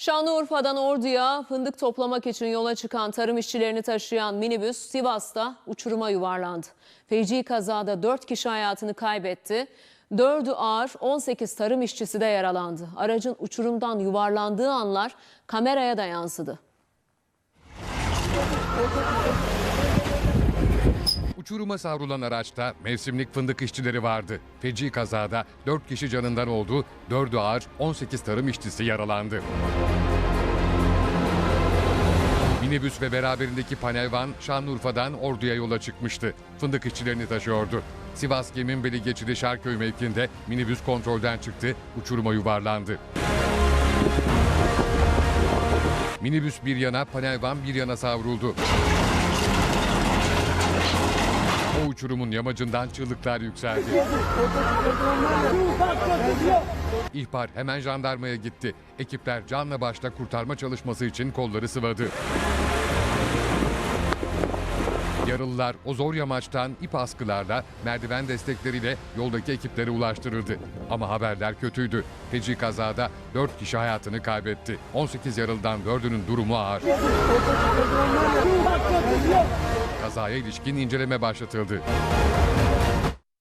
Şanlıurfa'dan Ordu'ya fındık toplamak için yola çıkan tarım işçilerini taşıyan minibüs Sivas'ta uçuruma yuvarlandı. Feci kazada 4 kişi hayatını kaybetti. 4'ü ağır 18 tarım işçisi de yaralandı. Aracın uçurumdan yuvarlandığı anlar kameraya da yansıdı. Uçuruma savrulan araçta mevsimlik fındık işçileri vardı. Feci kazada 4 kişi canından oldu, 4'ü ağır, 18 tarım işçisi yaralandı. Minibüs ve beraberindeki panel van Şanlıurfa'dan Ordu'ya yola çıkmıştı. Fındık işçilerini taşıyordu. Sivas Geminbeli geçidi Şarköy mevkinde minibüs kontrolden çıktı, uçuruma yuvarlandı. Minibüs bir yana, panel van bir yana savruldu. Uçurumun yamacından çığlıklar yükseldi. İhbar hemen jandarmaya gitti. Ekipler canla başla kurtarma çalışması için kolları sıvadı. Yaralılar o zor yamaçtan ip askılarla, merdiven destekleriyle yoldaki ekiplere ulaştırıldı. Ama haberler kötüydü. Feci kazada 4 kişi hayatını kaybetti. 18 yaralıdan 4'ünün durumu ağır. Kazaya ilişkin inceleme başlatıldı.